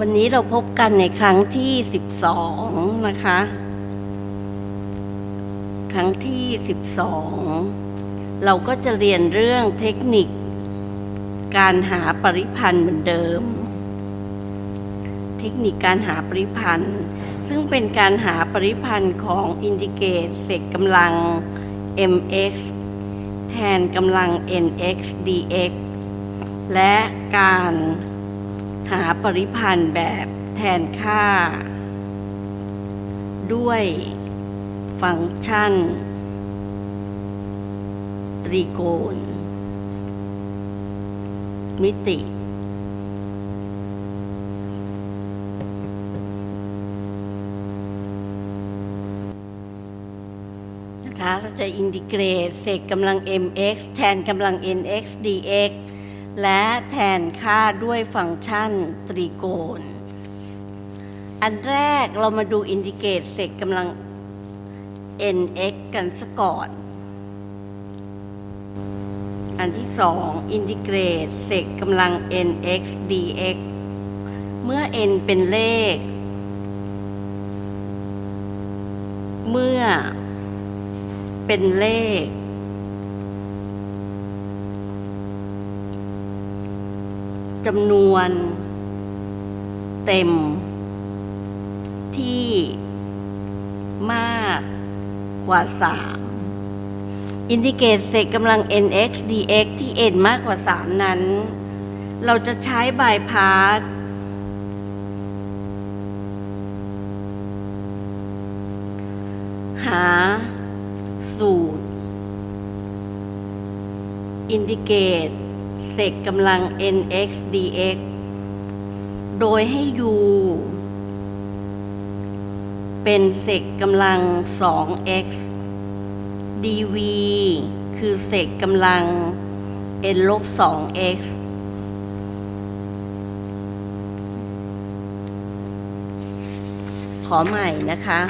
วันนี้เราพบกันในครั้งที่ 12 นะคะ ครั้งที่ 12 เราก็จะเรียนเรื่องเทคนิค การหาปริพันธ์เหมือนเดิม เทคนิคการหาปริพันธ์ ซึ่งเป็นการหาปริพันธ์ของอินทิเกรตเศษกำลัง mx แทนกำลัง nx dx และการ หาปริพันธ์แบบแทนค่า ด้วยฟังก์ชัน ตรีโกณ มิติ นะคะเราจะอินทิเกรตเศษกำลัง mx แทนกำลัง nx dx และแทนค่าด้วยฟังก์ชันตรีโกณ อันแรกเรามาดูอินทิเกรตเศษกำลัง nx กันซะก่อน อันที่สองอินทิเกรตเศษกำลัง nx dx เมื่อ n เป็นเลข เมื่อเป็นเลข จำนวน เต็ม ที่มากกว่า 3 อินทิเกรตเศษกำลัง nx dx ที่ n มากกว่า 3 นั้น เราจะใช้บายพาสหาสูตร อินทิเกรต เศษกำลัง nx dx โดยให้ u เป็นเศษกำลัง 2x dv คือเศษกำลัง n ลบ 2x ขอใหม่นะคะ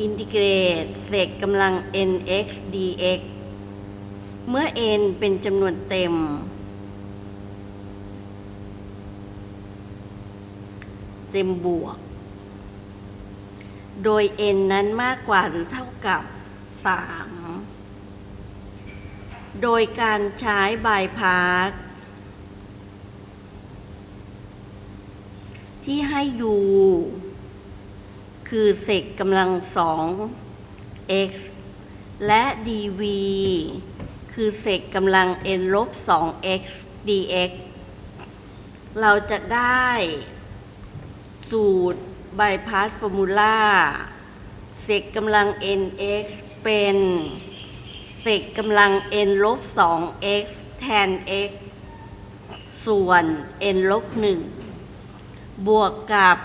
อินทิเกรตเศษกำลัง nx dx เมื่อ n เป็นจำนวนเต็ม เต็มบวก โดย n นั้นมากกว่าหรือเท่ากับ 3 โดยการใช้บายพาสที่ให้ u คือเศษกำลัง2 x และ dv คือเศษกำลัง n ลบ 2x dx เราจะได้สูตร bypass formula เศษกำลัง nx เป็นเศษกำลัง n ลบ 2x แทน x ส่วน n ลบ1บวกกับ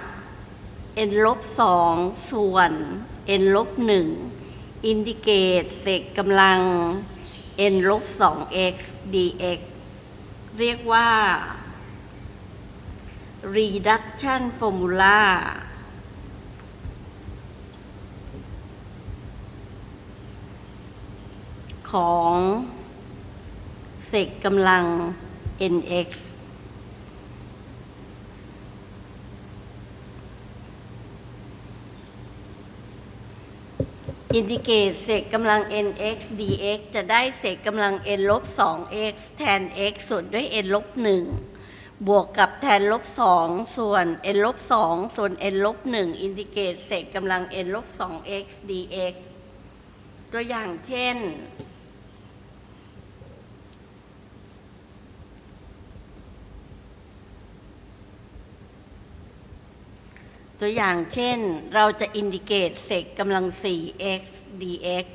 n ลบ2ส่วน n ลบ1อินทิเกตเศษกำลัง n ลบสอ 2x dx เรียกว่า reduction formula ของเศษกำลัง nx อินทิเกรตเศษกำลัง nx dx จะได้เศษกำลัง n ลบ 2x แทน x ส่วนด้วย n ลบ 1 บวกกับแทนลบ 2 ส่วน n ลบ 2 ส่วน n ลบ 1 อินทิเกรตเศษกำลัง n ลบ 2x dx ตัวอย่างเช่น ตัวอย่างเช่นเราจะอินดิเกตเศษกำลัง 4x dx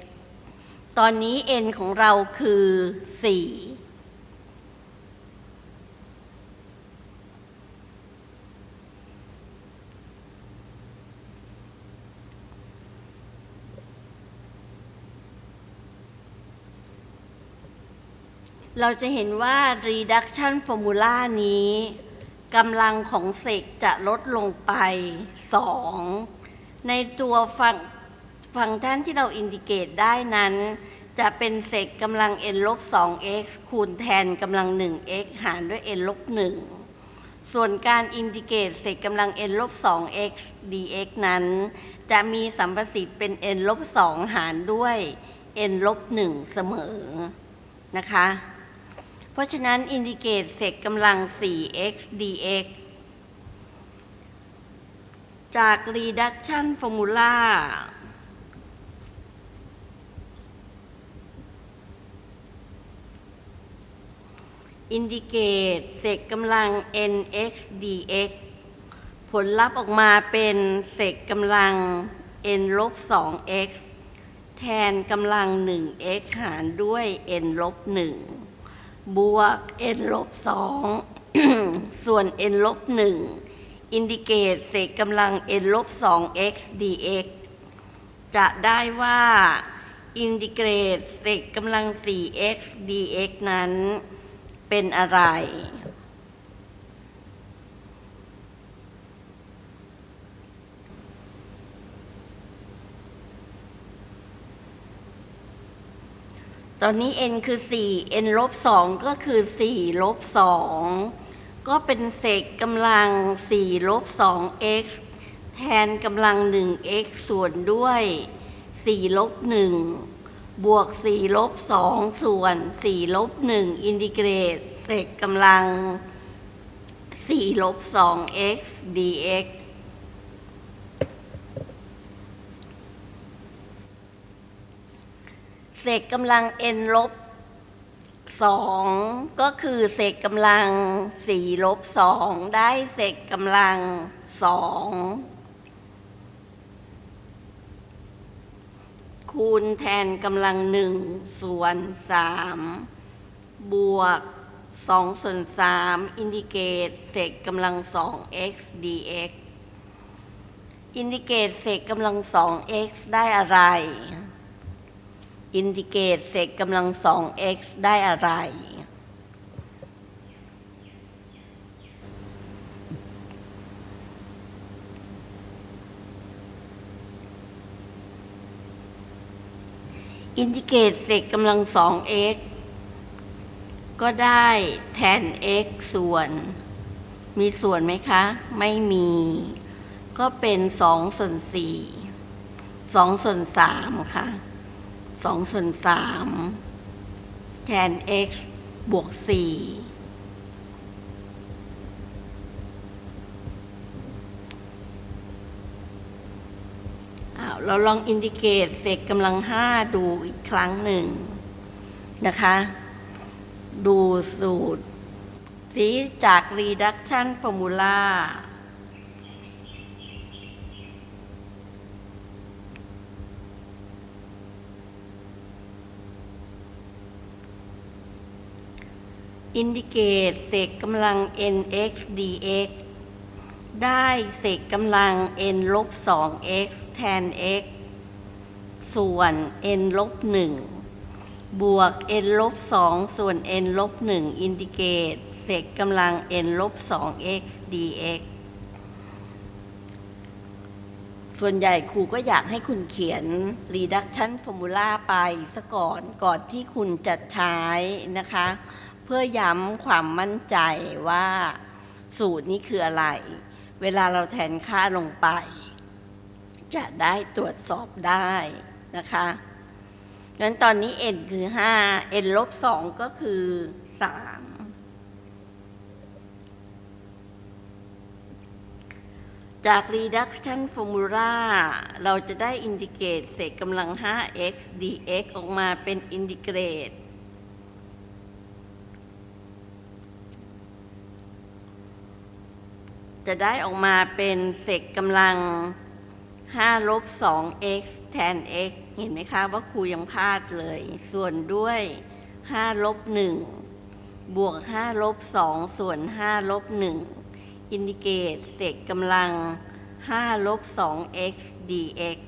ตอนนี้ n ของเราคือ 4 เราจะเห็นว่า reduction formula นี้ กำลังของเศษจะลดลงไป 2 ในตัวฟังฟังก์ชันที่เราอินดิเกตได้นั้น จะเป็นเศษกำลัง n ลบ 2x คูณแทนกำลัง 1x หารด้วย n ลบ 1 ส่วนการอินทิเกตเศษกำลัง n ลบ 2x dx นั้น จะมีสัมประสิทธิ์เป็น n ลบ 2 หารด้วย n ลบ 1 เสมอนะคะ ราะฉะนั้นอินทิเกตเศษกำลัง 4x dx จาก reduction formula อินดิเกตเศษกำลัง nx dx ผลลัพธ์ออกมาเป็นเศษกำลัง n ลบ 2x แทนกำลัง 1x หารด้วย n ลบ 1 บวก n ลบสองส่วน n ลบหนึ่งอินดิเกตเศษกำลัง n ลบสอง x dx จะได้ว่าอินดิเกรตเศษกำลัง 4x dx นั้นเป็นอะไร ตอนนี้ n คือ 4 n ลบ 2 ก็คือ 4 ลบ 2 ก็เป็นเศษกำลัง 4 ลบ 2x แทนกำลัง 1x ส่วนด้วย 4 ลบ 1 บวก 4 ลบ 2 ส่วน 4 ลบ 1 อินทิเกรต เศษกำลัง 4 ลบ 2x dx เศษกำลัง n ลบ2ก็คือเศษกำลัง4ลบ2ได้เศษกำลัง2คูณแทนกำลัง1ส่วน3บวก2ส่วน3อินดิเกตเศษกำลัง 2x dx อินดิเกตเศษกำลัง 2x ได้อะไร อินดิเกตเศษกำลัง 2x ได้อะไร อินทิเกตเศษกำลัง 2x ก็ได้แทน x ส่วน มีส่วนไหมคะ ไม่มี ก็เป็น2ส่วน4 2ส่วน3ค่ะ 2 ส่วน 3 แทน x บวก 4 เราลองอินดิเกตเศษกำลัง 5 ดูอีกครั้งหนึ่งนะคะ ดูสูตรสีจาก reduction formula อินดิเกตเศษกำลัง nx dx ได้เศษกำลัง n ลบ 2x แทน x ส่วน n ลบ 1 บวก n ลบ 2 ส่วน n ลบ 1 อินดิเกตเศษกำลัง n ลบ 2x dx ส่วนใหญ่ครูก็อยากให้คุณเขียน reduction formula ไปซะก่อนก่อนที่คุณจะใช้นะคะ พื่อย้ำความมั่นใจว่าสูตรนี้คืออะไร เวลาเราแทนค่าลงไป จะได้ตรวจสอบได้นะคะงั้นตอนนี้ n คือ 5 n ลบ 2 ก็คือ 3 จาก reduction formula เราจะได้อินทิเกตเศษกำลัง 5x dx ออกมาเป็นอินทิเกรต จะได้ออกมาเป็นเศษกำลัง5ลบ 2x แทน x เห็นไหมคะว่าครูยังพลาดเลย ส่วนด้วย 5 ลบ 1 บวก 5 ลบ 2 ส่วน 5 ลบ 1 อินดิเกตเศษกำลัง 5 ลบ 2x dx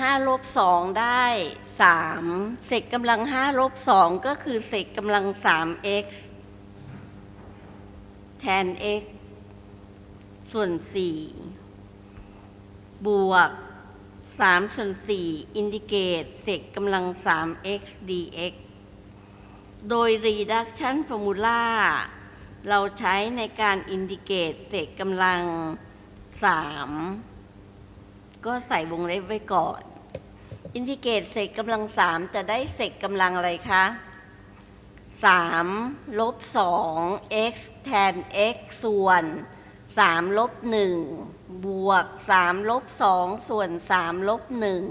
5ลบ2ได้ 3 เศษกำลัง5ลบ2ก็คือเศษกำลัง 3x แทน x ส่วน 4 บวก 3 ส่วน 4 อินดิเกตเศษกำลัง 3x dx โดย reduction formula เราใช้ในการอินดิเกตเศษกำลัง 3 ก็ใส่วงเล็บไว้ก่อน อินทิเกตเศษกำลัง3จะได้เศษกำลังอะไรคะ3ลบ2 x แทน x ส่วน3ลบ1บวก3ลบ2ส่วน3ลบ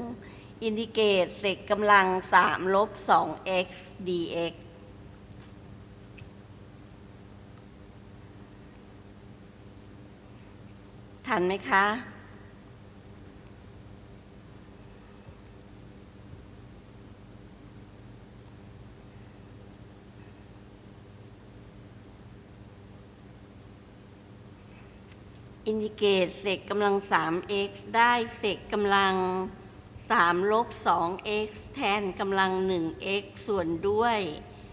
1อินทิเกตเศษกำลัง3ลบ2 x dx ทันไหมคะ อินดิเกตเศษกำลัง 3x ได้เศษกำลัง 3 ลบ 2x แทนกำลัง 1x ส่วนด้วย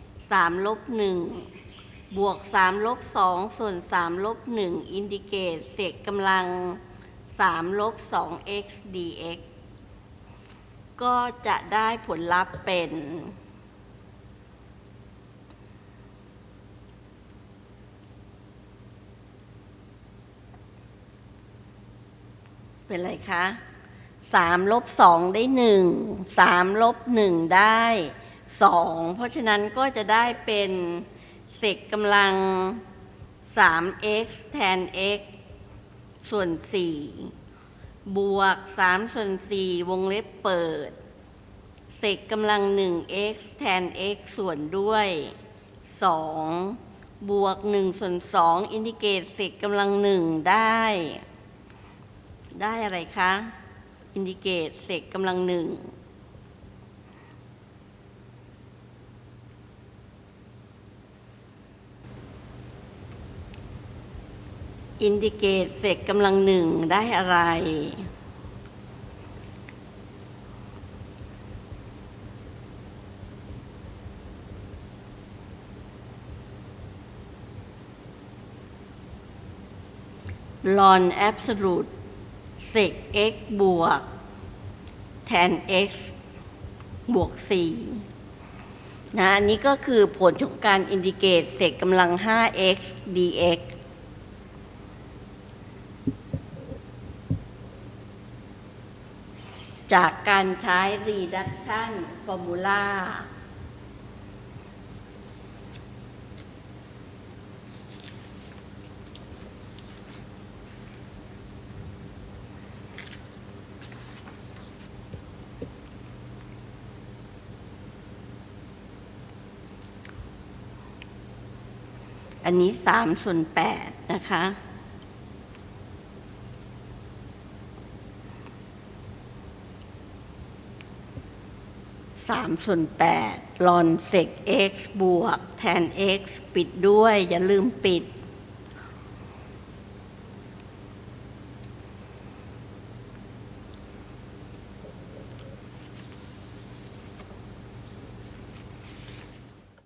3 ลบ 1 บวก 3 ลบ 2 ส่วน 3 ลบ 1 อินดิเกตเศษกำลัง 3 ลบ 2x dx ก็จะได้ผลลัพธ์เป็น เป็นไรคะสามลบสองได้หนึ่งสามลบหนึ่งได้สองเพราะฉะนั้นก็จะได้เป็นเศษกำลัง 3x แทน x ส่วน 4 บวก 3 ส่วน 4 วงเล็บเปิด เศษกำลัง 1x แทน x ส่วนด้วย 2 บวก 1 ส่วน 2 อินดิเกรตเศษกำลัง 1 ได้ ได้อะไรคะอินดิเกตเศษกำลังหนึ่งอินดิเกตเศษกำลังหนึ่งได้อะไร ลอนแอบสูต เศษ x บวกแทน x บวก 4 นะ อันนี้ก็คือผลของการอินดิเกตเศษกำลัง 5x dx จากการใช้ reduction formula อันนี้สามส่วนแปดนะคะ สามส่วนแปดลอนเซก x บวก แทน x ปิดด้วย อย่าลืมปิด